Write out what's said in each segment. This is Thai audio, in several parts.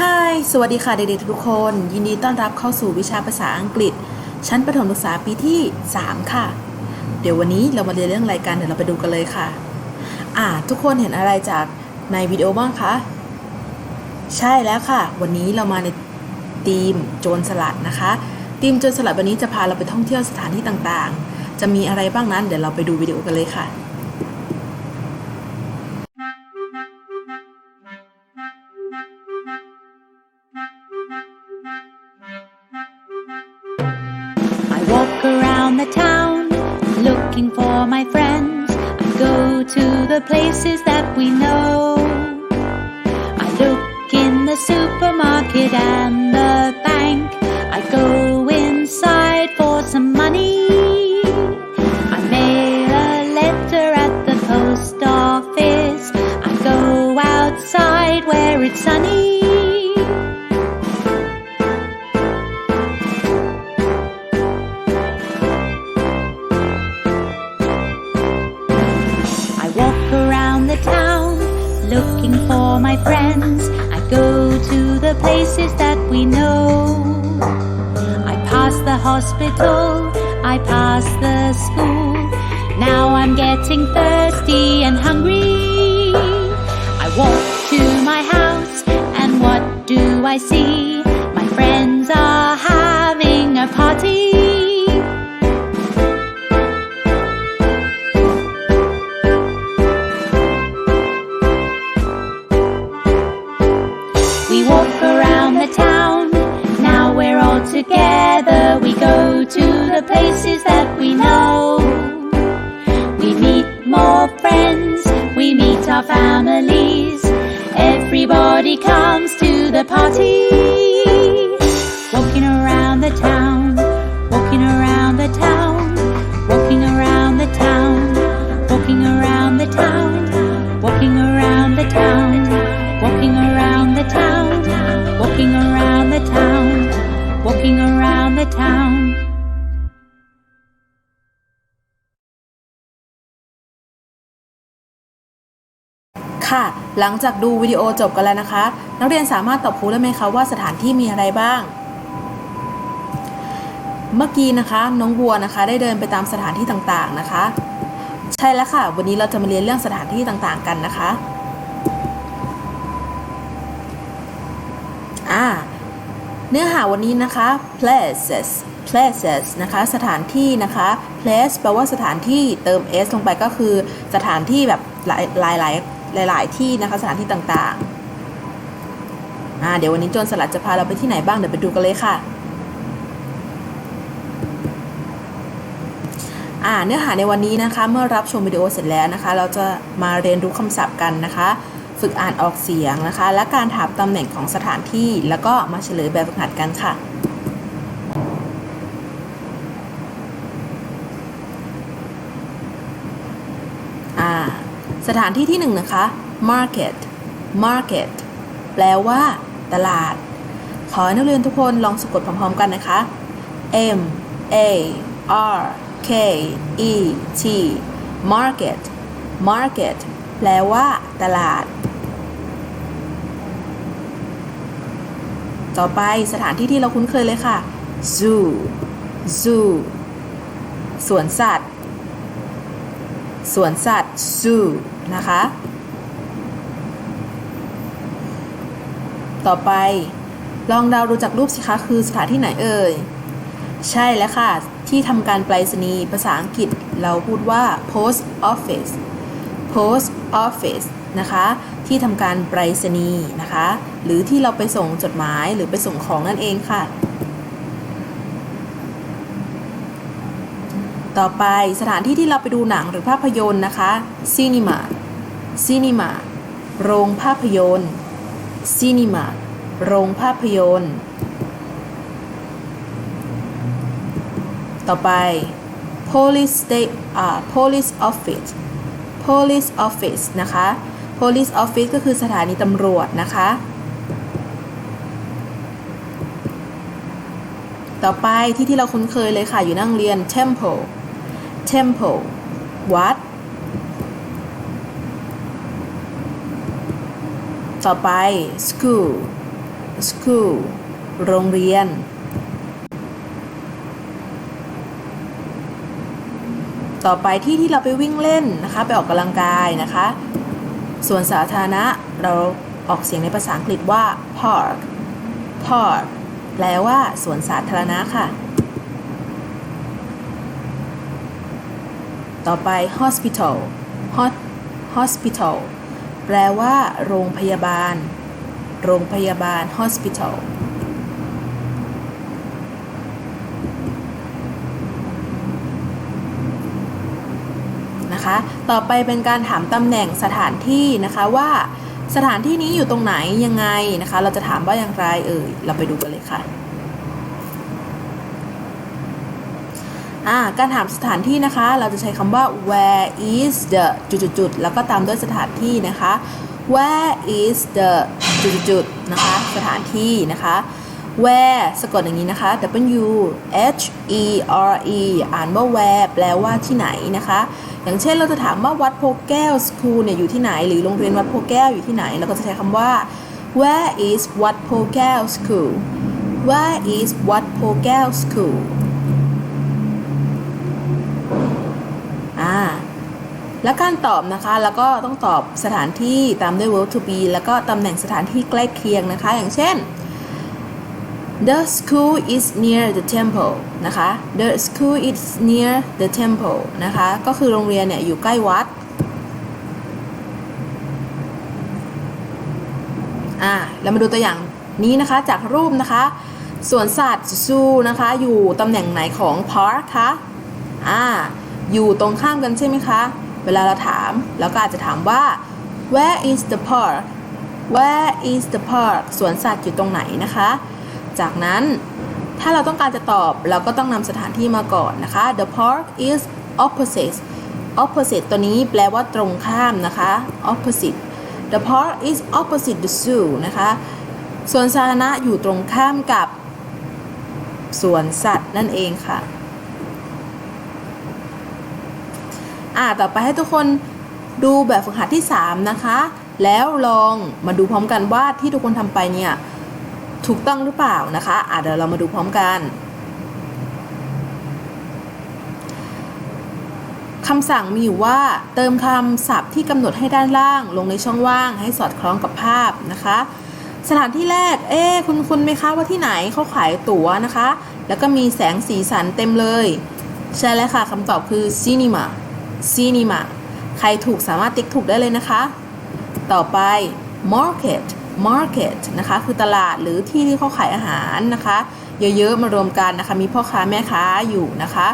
Hi สวัสดีค่ะเด็กๆทุกคน ยินดีต้อนรับเข้าสู่วิชาภาษาอังกฤษ ชั้นประถมศึกษาปีที่ 3 ค่ะ เดี๋ยววันนี้เรามาเรียนเรื่องอะไรกันเดี๋ยวเราไปดูกันเลยค่ะ อ่า ทุกคนเห็นอะไรจากในวิดีโอบ้างคะใช่แล้วค่ะ วันนี้เรามาในทีมโจรสลัดนะคะทีมโจรสลัดวันนี้จะพาเราไปท่องเที่ยวสถานที่ต่างๆ จะมีอะไรบ้างนั้น เดี๋ยวเราไปดูวิดีโอกันเลยค่ะ for my friends. I go to the places that we know. I look in the supermarket and the bank. I go inside for some money. I mail a letter at the post office. I go outside where it's sunny. Places that we know. I pass the hospital, I pass the school. Now I'm getting thirsty and hungry. I walk to my house, and what do I see? My friends are the places that we know. We meet more friends. We meet our families. Everybody comes to the party. ค่ะ หลังจากดูวิดีโอจบกันแล้วนะคะ นักเรียนสามารถตอบครูได้ไหมคะว่าสถานที่มีอะไรบ้าง เมื่อกี้นะคะ น้องบัวนะคะ ได้เดินไปตามสถานที่ต่างๆนะคะ ใช่แล้วค่ะ วันนี้เราจะมาเรียนเรื่องสถานที่ต่างๆกันนะคะอ่าเนื้อหาวันนี้นะคะ places places นะคะ สถานที่นะคะ place แปลว่าสถานที่เติม s ลงไปก็คือสถานที่แบบหลายหลาย หลายหลายหลายที่นะคะสถานที่ต่างๆอ่าเดี๋ยววันนี้โจรสลัดจะพาเราไปที่ไหนบ้างเดี๋ยวไปดูกันเลยค่ะอ่าเนื้อหาในวันนี้นะคะเมื่อรับชมวิดีโอเสร็จแล้วนะคะ เราจะมาเรียนรู้คำศัพท์กันนะคะ ฝึกอ่านออกเสียงนะคะ และการถามตำแหน่งของสถานที่ แล้วก็มาเฉลยแบบฝึกหัดกันค่ะ อ่า สถานที่ที่หนึ่งนะคะ market market แปลว่า ตลาด ขอให้นักเรียนทุกคนลองสะกดพร้อมๆกันนะคะ M A R K E T market market แปลว่า ตลาด ต่อไปสถานที่ที่เราคุ้นเคยเลยค่ะ zoo zoo สวนสัตว์ สวนสัตว์ zoo นะคะ ต่อไปลองเดาดูจากรูปสิคะคือสถานที่ไหนเอ่ย ใช่แล้วค่ะ ที่ทำการไปรษณีย์ภาษาอังกฤษเราพูดว่า post office post office นะคะ ที่ทำการไปรษณีย์นะคะ หรือที่เราไปส่งจดหมายหรือไปส่งของนั่นเองค่ะ ต่อไปสถานที่ที่เราไปดูหนังหรือภาพยนตร์นะคะ cinema cinema โรงภาพยนตร์ cinema โรงภาพยนตร์ ต่อไป police state อ่า police office police office นะคะ police office ก็คือสถานีตำรวจนะคะ ต่อไปที่ที่เราคุ้นเคยเลยค่ะ อยู่นั่งเรียน temple temple วัด ต่อไป school school โรงเรียน ต่อไปที่ที่เราไปวิ่งเล่นนะคะ ไปออกกำลังกายนะคะส่วนสาธารณะเราออกเสียงในภาษาอังกฤษว่า park park แปลว่าสวนสาธารณะค่ะ ต่อไป hospital hot hospital แปลว่า โรงพยาบาล โรงพยาบาล hospital นะคะ ต่อไปเป็นการถามตำแหน่งสถานที่นะคะว่า สถานที่นี้อยู่ตรงไหนยังไงนะคะ เราจะถามว่าอย่างไรเอ่ย เราไปดูกันเลยค่ะ อ่า การถามสถานที่นะคะ เราจะใช้คำว่า where is the จุดๆแล้วก็ตามด้วยสถานที่นะคะ where is the จุดๆนะคะ สถานที่นะคะ where สะกดอย่างนี้นะคะ w h e r e อ่านว่า where แปลว่าที่ไหนนะคะ อย่างเช่นเราจะถามว่าวัดโพแก้ว school เนี่ยอยู่ที่ไหน หรือโรงเรียนวัดโพแก้วอยู่ที่ไหน เราก็จะใช้คำว่า where is วัดโพแก้ว school where is วัดโพแก้ว school แล้วการตอบนะคะ แล้วก็ต้องตอบสถานที่ตามด้วย verb to be แล้วก็ตำแหน่งสถานที่ใกล้เคียงนะคะ อย่างเช่น the school is near the temple นะคะ the school is near the temple นะคะ ก็คือโรงเรียนเนี่ยอยู่ใกล้วัด อ่าแล้วมาดูตัวอย่างนี้นะคะจากรูปนะคะ สวนสัตว์ซูนะคะ อยู่ตำแหน่งไหนของ park คะ อ่า อยู่ตรงข้ามกันใช่ไหมคะ เวลาเราถามเราก็อาจจะถามว่า where is the park where is the park สวนสัตว์อยู่ตรงไหนนะคะ จากนั้นถ้าเราต้องการจะตอบเราก็ต้องนำสถานที่มาก่อนนะคะ the park is opposite opposite ตัวนี้แปลว่าตรงข้ามนะคะ opposite the park is opposite the zoo นะคะสวนสาธารณะอยู่ตรงข้ามกับสวนสัตว์นั่นเองค่ะ อ่าต่อไปให้ทุกคนดูแบบฝึกหัดที่ 3 นะคะ แล้วลองมาดูพร้อมกันว่าที่ทุกคนทำไปเนี่ยถูกต้องหรือเปล่านะคะอ่าเดี๋ยวเรามาดูพร้อมกันคำสั่งมีอยู่ว่าเติมคำศัพท์ที่กำหนดให้ด้านล่าง ลงในช่องว่างให้สอดคล้องกับภาพนะคะ สถานที่แรก เอ๊คุณคุณไหมคะว่าที่ไหนเขาขายตั๋วนะคะ แล้วก็มีแสงสีสันเต็มเลย ใช่แล้วค่ะคำตอบคือซีนีมา cinema cinema ใครถูกสามารถติ๊กถูกได้เลยนะคะ ต่อไป market market นะคะคือตลาดหรือที่ที่เขาขายอาหารนะคะ เยอะๆมารวมกันนะคะ มีพ่อค้าแม่ค้าอยู่นะคะ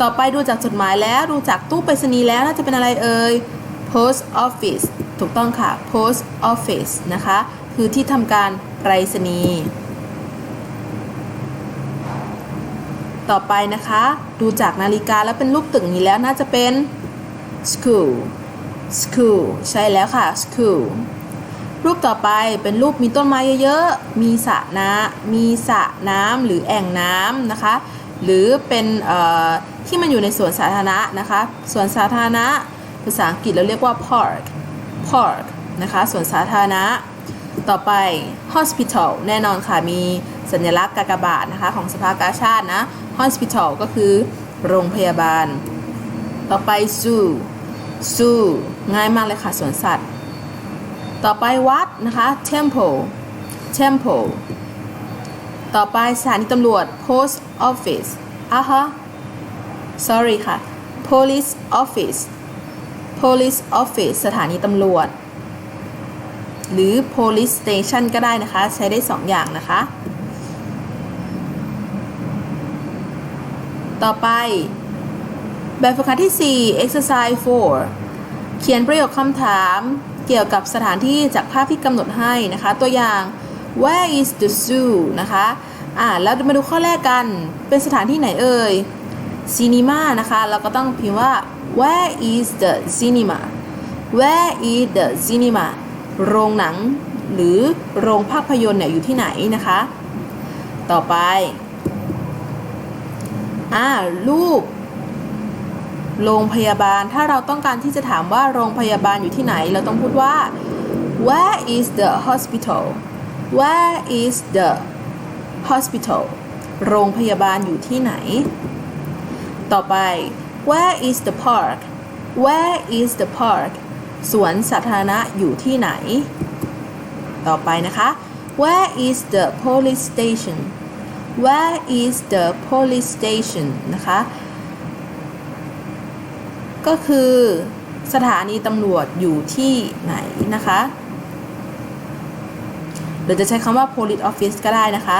ต่อไปดูจากจดหมายแล้วดูจากตู้ไปรษณีย์แล้วน่าจะเป็นอะไรเอ่ย post office ถูกต้องค่ะ post office นะคะ คือที่ทำการไปรษณีย์ต่อไปนะคะ ดูจากนาฬิกาแล้วเป็นรูปตึกนี้แล้วน่าจะเป็น school school ใช่แล้วค่ะ school รูปต่อไปเป็นรูปมีต้นไม้เยอะๆ มีสระน้ำมีสระน้ำหรือแอ่งน้ำนะคะ หรือเป็นเอ่อที่มันอยู่ในสวนสาธารณะนะคะสวนสาธารณะภาษาอังกฤษเราเรียกว่า park park นะคะสวนสาธารณะ ต่อไป hospital แน่นอนค่ะมีสัญลักษณ์กากบาทนะคะของสภากาชาตินะ hospital ก็คือโรงพยาบาล ต่อไป zoo zoo ง่ายมากเลยค่ะสวนสัตว์ ต่อไปวัดนะคะ temple temple ต่อไปสถานีตำรวจ post office อะฮะ sorry ค่ะ police office police office สถานีตำรวจ หรือ police station ก็ได้นะคะ ใช้ได้2อย่างนะคะ ต่อไป แบบฝึกหัดที่ 4 exercise 4 เขียนประโยคคำถามเกี่ยวกับสถานที่จากภาพที่กำหนดให้นะคะ ตัวอย่าง where is the zoo นะคะอ่าแล้วมาดูข้อแรกกัน เป็นสถานที่ไหนเอ่ย cinema นะคะ เราก็ต้องพิมพ์ว่า where is the cinema where is the cinema โรงหนังหรือโรงภาพยนตร์เนี่ยอยู่ที่ไหนนะคะ ต่อไป อ่า รูป โรงพยาบาล ถ้าเราต้องการที่จะถามว่าโรงพยาบาลอยู่ที่ไหน เราต้องพูดว่า where is the hospital Where is the hospital โรงพยาบาลอยู่ที่ไหน ต่อไป Where is the park Where is the park สวนสาธารณะอยู่ที่ไหน ต่อไปนะคะ Where is the police station Where is the police station นะคะ ก็คือสถานีตำรวจอยู่ที่ไหนนะคะหรือจะใช้คำว่า police office ก็ได้นะคะ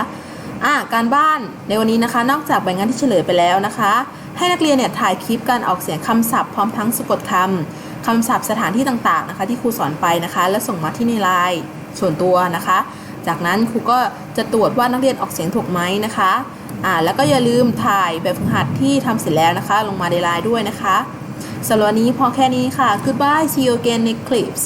อะการบ้านในวันนี้นะคะ นอกจากใบงานที่เฉลยไปแล้วนะคะ ให้นักเรียนเนี่ยถ่ายคลิปการออกเสียงคำศัพท์พร้อมทั้งสะกดคำคำศัพท์สถานที่ต่างๆนะคะ ที่ครูสอนไปนะคะ แล้วส่งมาที่ในไลน์ส่วนตัวนะคะ จากนั้นครูก็จะตรวจว่านักเรียนออกเสียงถูกไหมนะคะอ่าแล้วก็อย่าลืมถ่ายแบบฝึกหัดที่ทำเสร็จแล้วนะคะ ลงมาในไลน์ด้วยนะคะ สำหรับวันนี้พอแค่นี้ค่ะ goodbye see you again next clips